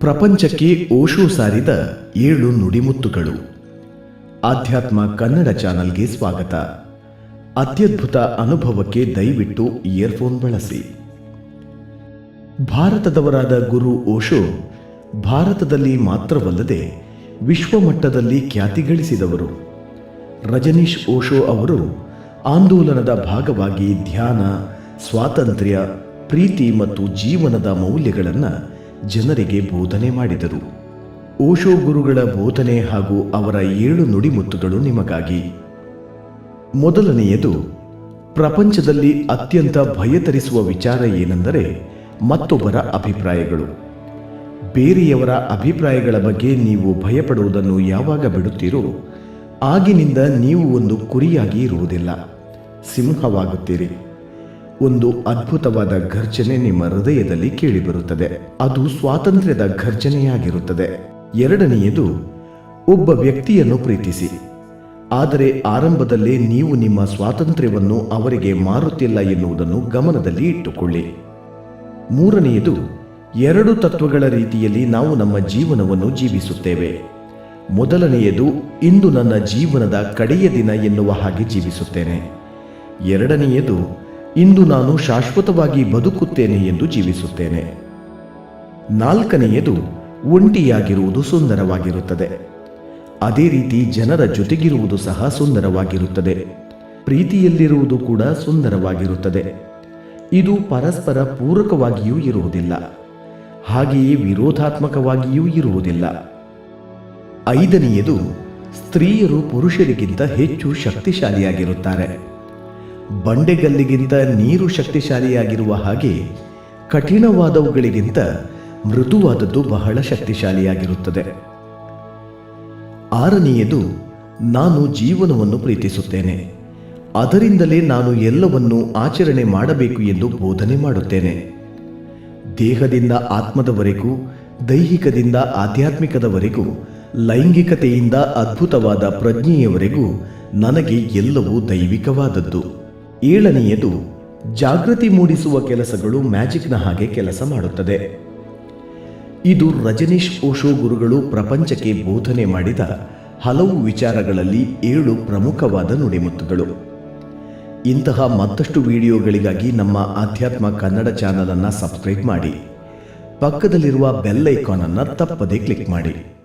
ಪ್ರಪಂಚಕ್ಕೆ ಓಶೋ ಸಾರಿದ ಏಳು ನುಡಿಮುತ್ತುಗಳು. ಆಧ್ಯಾತ್ಮ ಕನ್ನಡ ಚಾನಲ್ಗೆ ಸ್ವಾಗತ. ಅತ್ಯದ್ಭುತ ಅನುಭವಕ್ಕೆ ದಯವಿಟ್ಟು ಇಯರ್ಫೋನ್ ಬಳಸಿ. ಭಾರತದವರಾದ ಗುರು ಓಶೋ ಭಾರತದಲ್ಲಿ ಮಾತ್ರವಲ್ಲದೆ ವಿಶ್ವಮಟ್ಟದಲ್ಲಿ ಖ್ಯಾತಿ ಗಳಿಸಿದವರು. ರಜನೀಶ್ ಓಶೋ ಅವರು ಆಂದೋಲನದ ಭಾಗವಾಗಿ ಧ್ಯಾನ, ಸ್ವಾತಂತ್ರ್ಯ, ಪ್ರೀತಿ ಮತ್ತು ಜೀವನದ ಮೌಲ್ಯಗಳನ್ನು ಜನರಿಗೆ ಬೋಧನೆ ಮಾಡಿದರು. ಓಶೋ ಗುರುಗಳ ಬೋಧನೆ ಹಾಗೂ ಅವರ ಏಳು ನುಡಿಮುತ್ತುಗಳು ನಿಮಗಾಗಿ. ಮೊದಲನೆಯದು, ಪ್ರಪಂಚದಲ್ಲಿ ಅತ್ಯಂತ ಭಯತರಿಸುವ ವಿಚಾರ ಏನೆಂದರೆ ಮತ್ತೊಬ್ಬರ ಅಭಿಪ್ರಾಯಗಳು. ಬೇರೆಯವರ ಅಭಿಪ್ರಾಯಗಳ ಬಗ್ಗೆ ನೀವು ಭಯಪಡುವುದನ್ನು ಯಾವಾಗ ಬಿಡುತ್ತೀರೋ, ಆಗಿನಿಂದ ನೀವು ಒಂದು ಕುರಿಯಾಗಿ ಇರುವುದಿಲ್ಲ. ಸಿಂಹವಾಗುತ್ತೀರಿ. ಒಂದು ಅದ್ಭುತವಾದ ಘರ್ಜನೆ ನಿಮ್ಮ ಹೃದಯದಲ್ಲಿ ಕೇಳಿಬರುತ್ತದೆ. ಅದು ಸ್ವಾತಂತ್ರ್ಯದ ಘರ್ಜನೆಯಾಗಿರುತ್ತದೆ. ಎರಡನೆಯದು, ಒಬ್ಬ ವ್ಯಕ್ತಿಯನ್ನು ಪ್ರೀತಿಸಿ. ಆದರೆ ಆರಂಭದಲ್ಲೇ ನೀವು ನಿಮ್ಮ ಸ್ವಾತಂತ್ರ್ಯವನ್ನು ಅವರಿಗೆ ಮಾರುತ್ತಿಲ್ಲ ಎನ್ನುವುದನ್ನು ಗಮನದಲ್ಲಿ ಇಟ್ಟುಕೊಳ್ಳಿ. ಮೂರನೆಯದು, ಎರಡು ತತ್ವಗಳ ರೀತಿಯಲ್ಲಿ ನಾವು ನಮ್ಮ ಜೀವನವನ್ನು ಜೀವಿಸುತ್ತೇವೆ. ಮೊದಲನೆಯದು, ಇಂದು ನನ್ನ ಜೀವನದ ಕಡೆಯ ದಿನ ಎನ್ನುವ ಹಾಗೆ ಜೀವಿಸುತ್ತೇನೆ. ಎರಡನೆಯದು ಇಂದು ನಾನು ಶಾಶ್ವತವಾಗಿ ಬದುಕುತ್ತೇನೆ ಎಂದು ಜೀವಿಸುತ್ತೇನೆ. ನಾಲ್ಕನೆಯದು, ಒಂಟಿಯಾಗಿರುವುದು ಸುಂದರವಾಗಿರುತ್ತದೆ. ಅದೇ ರೀತಿ ಜನರ ಜೊತೆಗಿರುವುದು ಸಹ ಸುಂದರವಾಗಿರುತ್ತದೆ. ಪ್ರೀತಿಯಲ್ಲಿರುವುದು ಕೂಡ ಸುಂದರವಾಗಿರುತ್ತದೆ. ಇದು ಪರಸ್ಪರ ಪೂರಕವಾಗಿಯೂ ಇರುವುದಿಲ್ಲ. ಹಾಗೆಯೇ ವಿರೋಧಾತ್ಮಕವಾಗಿಯೂ ಇರುವುದಿಲ್ಲ. ಐದನೆಯದು, ಸ್ತ್ರೀಯರು ಪುರುಷರಿಗಿಂತ ಹೆಚ್ಚು ಶಕ್ತಿಶಾಲಿಯಾಗಿರುತ್ತಾರೆ. ಬಂಡೆಗಲ್ಲಿಗಿಂತ ನೀರು ಶಕ್ತಿಶಾಲಿಯಾಗಿರುವ ಹಾಗೆ ಕಠಿಣವಾದವುಗಳಿಗಿಂತ ಮೃದುವಾದದ್ದು ಬಹಳ ಶಕ್ತಿಶಾಲಿಯಾಗಿರುತ್ತದೆ. ಆರನೆಯದು, ನಾನು ಜೀವನವನ್ನು ಪ್ರೀತಿಸುತ್ತೇನೆ. ಅದರಿಂದಲೇ ನಾನು ಎಲ್ಲವನ್ನೂ ಆಚರಣೆ ಮಾಡಬೇಕು ಎಂದು ಬೋಧನೆ ಮಾಡುತ್ತೇನೆ. ದೇಹದಿಂದ ಆತ್ಮದವರೆಗೂ, ದೈಹಿಕದಿಂದ ಆಧ್ಯಾತ್ಮಿಕದವರೆಗೂ, ಲೈಂಗಿಕತೆಯಿಂದ ಅದ್ಭುತವಾದ ಪ್ರಜ್ಞೆಯವರೆಗೂ ನನಗೆ ಎಲ್ಲವೂ ದೈವಿಕವಾದದ್ದು. ಏಳನೆಯದು ಜಾಗೃತಿ ಮೂಡಿಸುವ ಕೆಲಸಗಳು ಮ್ಯಾಜಿಕ್ನ ಹಾಗೆ ಕೆಲಸ ಮಾಡುತ್ತದೆ. ಇದು ರಜನೀಶ್ ಓಶೋ ಗುರುಗಳು ಪ್ರಪಂಚಕ್ಕೆ ಬೋಧನೆ ಮಾಡಿದ ಹಲವು ವಿಚಾರಗಳಲ್ಲಿ ಏಳು ಪ್ರಮುಖವಾದ ನುಡಿಮುತ್ತುಗಳು. ಇಂತಹ ಮತ್ತಷ್ಟು ವಿಡಿಯೋಗಳಿಗಾಗಿ ನಮ್ಮ ಆಧ್ಯಾತ್ಮ ಕನ್ನಡ ಚಾನಲ್ ಅನ್ನು ಸಬ್ಸ್ಕ್ರೈಬ್ ಮಾಡಿ. ಪಕ್ಕದಲ್ಲಿರುವ ಬೆಲ್ ಐಕಾನ್ ಅನ್ನು ತಪ್ಪದೇ ಕ್ಲಿಕ್ ಮಾಡಿ.